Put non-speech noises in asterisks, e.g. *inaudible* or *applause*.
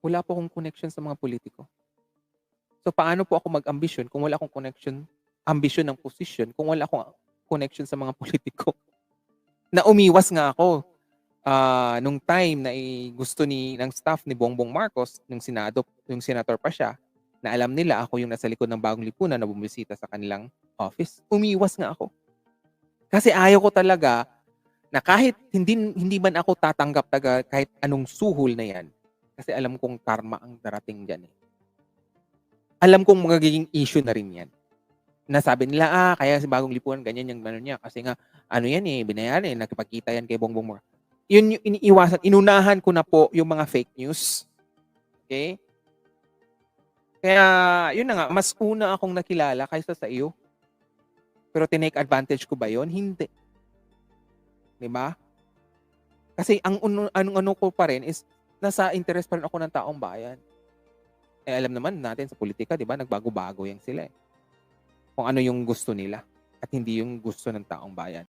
wala po akong connection sa mga politiko. So, paano po ako mag-ambisyon kung wala akong connection, ambisyon ng position, kung wala akong connection sa mga *laughs* politiko? Na umiwas nga ako ah, nung time na gusto ni ng staff ni Bongbong Marcos, nung senado, yung senator pa siya, na alam nila ako yung nasa likod ng bagong lipunan na bumisita sa kanilang office. Umiwas nga ako. Kasi ayaw ko talaga na kahit hindi hindi man ako tatanggap taga kahit anong suhol na yan. Kasi alam kong karma ang darating diyan eh. Alam kong magiging issue na rin yan. Nasabi nila, ah, kaya si Bagong Lipunan, ganyan yung ano niya. Kasi nga, ano yan eh, binayaran eh, nakipagkita yan kay Bongbong Marcos. Yun yung iniiwasan, inunahan ko na po yung mga fake news. Okay? Kaya, yun na nga, mas una akong nakilala kaysa sa iyo. Pero tinake advantage ko ba yon Hindi. 'Di ba? Kasi ang uno- anong ano ko pa rin is nasa interest pa rin ako ng taong bayan. Eh alam naman natin sa politika, 'di ba? Nagbago-bago yan sila eh. Kung ano yung gusto nila at hindi yung gusto ng taong bayan.